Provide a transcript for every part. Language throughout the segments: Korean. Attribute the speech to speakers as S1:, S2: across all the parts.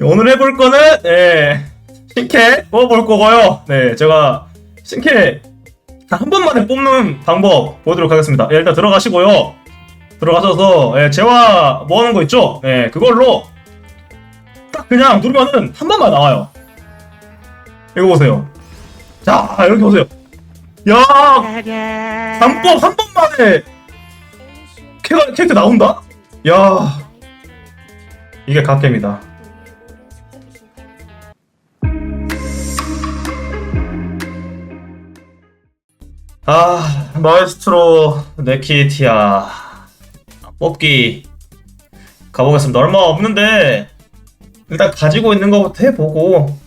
S1: 오늘 해볼 거는 예, 신캐 뽑아볼 거고요. 네, 제가 신캐 한 번만에 뽑는 방법 보도록 하겠습니다. 예, 일단 들어가시고요. 들어가셔서 예, 재화 모으는 거 있죠? 예, 그걸로 딱 그냥 누르면은 한 번만 나와요. 이거 보세요. 자, 이렇게 보세요. 야, 방법 한 번만에 캐- 캐릭터 나온다? 야, 이게 갓겜이다. 아, 마에스트로 네키티아 뽑기 가보겠습니다. 얼마 없는데 일단 가지고 있는 것부터 해보고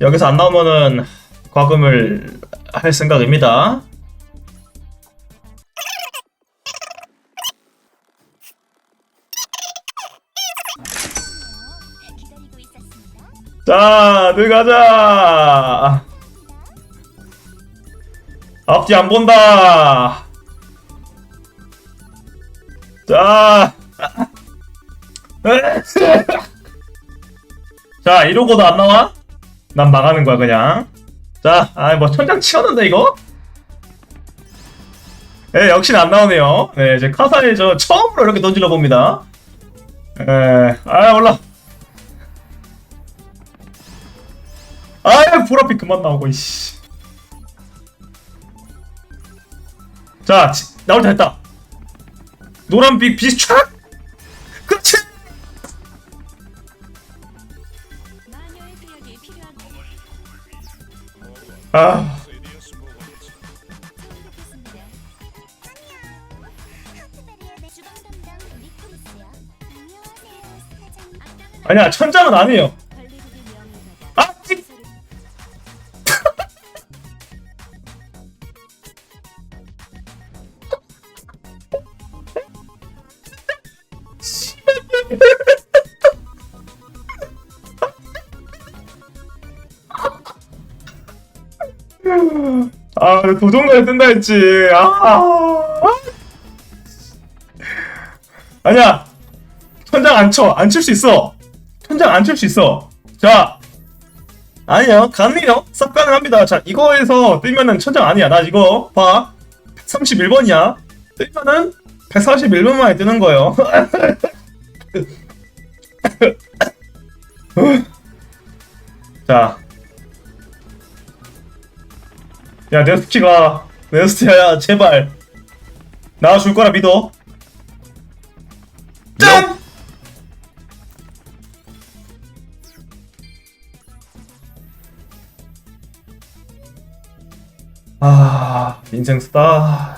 S1: 여기서 안 나오면은 과금을 할 생각입니다. 자, 들어가자. 앞뒤 안 본다. 자. 자, 이러고도 안 나와? 난 망하는 거야, 그냥. 자, 아, 뭐, 천장 치웠는데, 이거? 예, 역시나 안 나오네요. 네, 이제 카사에 저 처음으로 이렇게 던질러 봅니다. 에, 아, 몰라. 아유 보라빛 그만 나오고 이씨 자 지- 나올 때 됐다. 노란빛 빛이 촥!
S2: 필요한
S1: 아. 아니야 천장은 아니에요
S2: 아
S1: 도전까지 뜬다 했지? 아. 아니야. 천장 안쳐안 칠 수 있어. 천장 안 칠 수 있어. 자. 아니요. 가능해요. 싹 가능합니다. 자 이거에서 뜨면은 천장 아니야. 나 이거 봐. 131번이야. 뜨면은 141번 만에 뜨는 거예요 자 야, 네스티가, 네스티야, 제발. 나와줄 거라 믿어. 짠! 아, 인생 스타.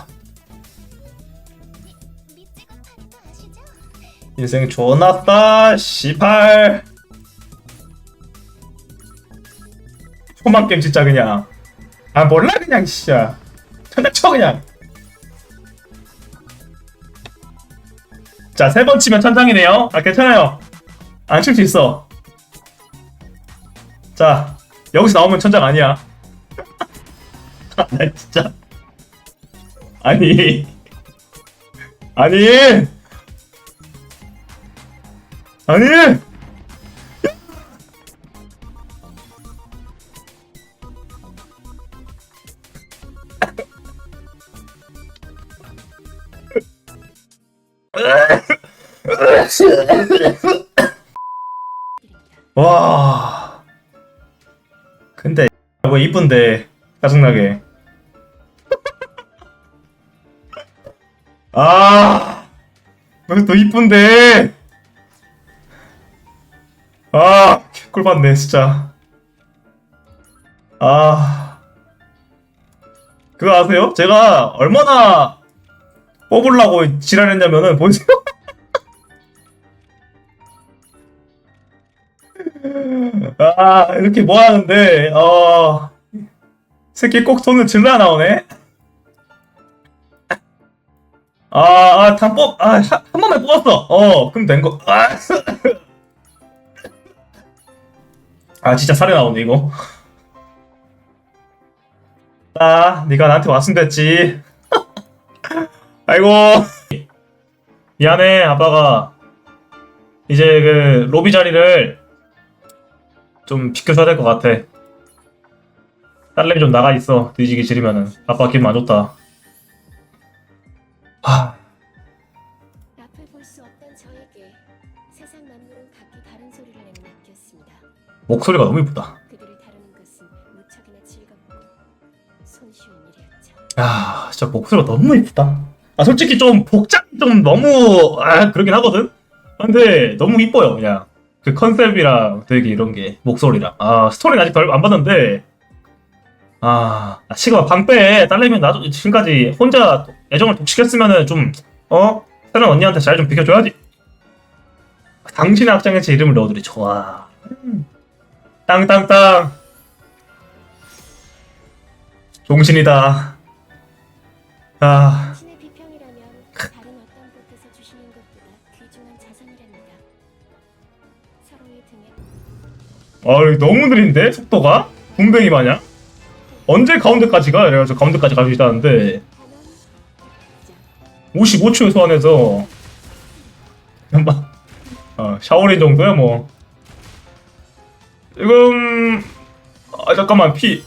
S1: 인생 좋았다, 시팔. 초만 게임 진짜 그냥. 아, 몰라, 그냥, 진짜. 천장 쳐, 그냥. 자, 세 번 치면 천장이네요. 아, 괜찮아요. 안 칠 수 있어. 자, 여기서 나오면 천장 아니야. 아, 나 진짜. 아니. 아니. 아니. 와. 근데 뭐 이쁜데 짜증나게. 아. 또 이쁜데. 아, 꿀 받네 진짜. 아. 그거 아세요? 제가 얼마나 뽑으려고 지랄했냐면은 보세요. 아 이렇게 뭐 하는데 어 새끼 꼭 손을 질러 나오네 아아 단뽑 아한 번만 뽑았어 어 그럼 된거 아, 아 진짜 살이 나오네 이거 아 네가 나한테 왔으면 됐지 아이고 미안해 아빠가 이제 그 로비 자리를 좀 비켜줘야 될 것 같아. 딸내미 좀 나가 있어. 뒤지기 싫으면은. 아빠 기분 안 좋다. 하, 목소리가 너무 이쁘다. 야, 진짜 목소리가 너무 이쁘다. 아, 솔직히 좀 복장 좀 너무, 아, 그러긴 하거든? 근데 너무 이뻐요, 그냥. 그 컨셉이랑 되게 이런 게, 목소리랑. 아, 스토리는 아직 덜 안 봤는데, 아, 아, 지금 방빼 딸내미 나도 지금까지 혼자 애정을 독식했으면은 좀, 어? 다른 언니한테 잘 좀 비켜줘야지. 당신의 악장에 제 이름을 넣어드리 좋아. 음. 땅땅땅. 종신이다. 아,
S2: 당신의 비평이라면 다른 어떤 곳에서 주시는 것보다 귀중한 자산이랍니다. 서로의 등에
S1: 어이, 너무 느린데? 속도가? 분뱅이 마냥? 언제 가운데까지 가? 이래가지고 가운데까지 갈수 있다는데,
S2: 단원
S1: 55초에 소환해서, 한번, 어, 샤오린 정도야, 뭐. 지금, 아, 잠깐만, 피.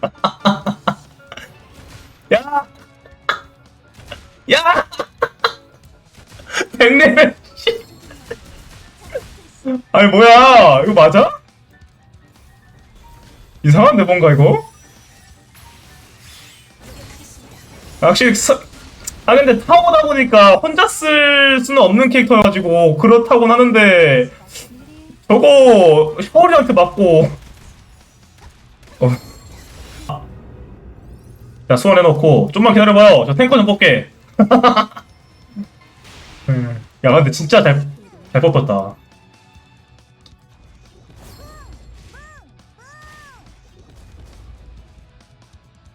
S1: 야! 야! 백레벨, 씨. 아니, 뭐야. 이거 맞아? 이상한데, 뭔가, 이거? 확실히, 서, 아, 근데 타고다 보니까 혼자 쓸 수는 없는 캐릭터여가지고, 그렇다곤 하는데, 저거, 샤오리한테 맞고, 어. 자, 소환해놓고, 좀만 기다려봐요. 저 탱커 좀 뽑게. 음, 야, 근데 진짜 잘, 잘 뽑혔다.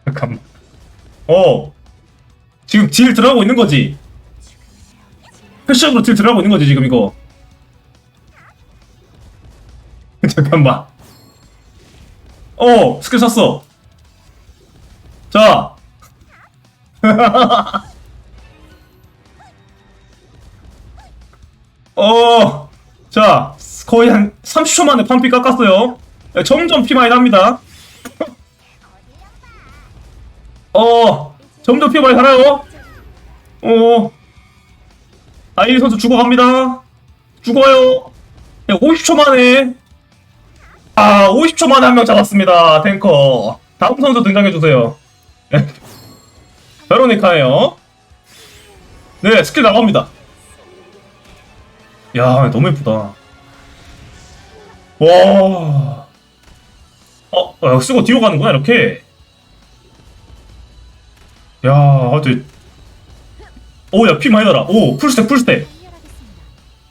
S1: 잠깐만. 어. 지금 딜 들어가고 있는 거지? 패션으로 딜 들어가고 있는 거지, 지금 이거? 잠깐만. 어, 스킬 썼어. 자. 어, 자, 거의 한 30초 만에 판피 깎았어요. 네, 점점 피 많이 납니다. 어, 점점 피 많이 살아요. 어, 아이리 선수 죽어갑니다. 죽어요. 야, 50초 만에. 아, 50초 만에 한 명 잡았습니다. 탱커. 다음 선수 등장해주세요. 베로니카예요. 네, 스킬 나갑니다. 야, 너무 예쁘다. 와. 어, 어, 쓰고 뒤로 가는구나, 이렇게. 야, 아주. 오, 야, 피 많이 달아. 오, 풀스택, 풀스택.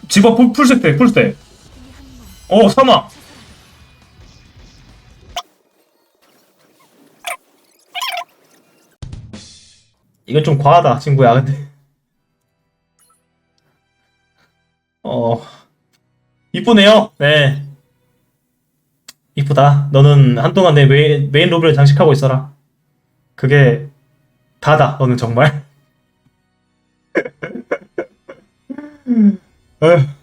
S1: 집어 풀, 풀스택, 풀스택. 오, 사막. 이건 좀 과하다, 친구야, 근데. 어, 이쁘네요. 네. 이쁘다. 너는 한동안 내 메인, 메인 로비를 장식하고 있어라. 그게 다다, 너는 정말. 에휴.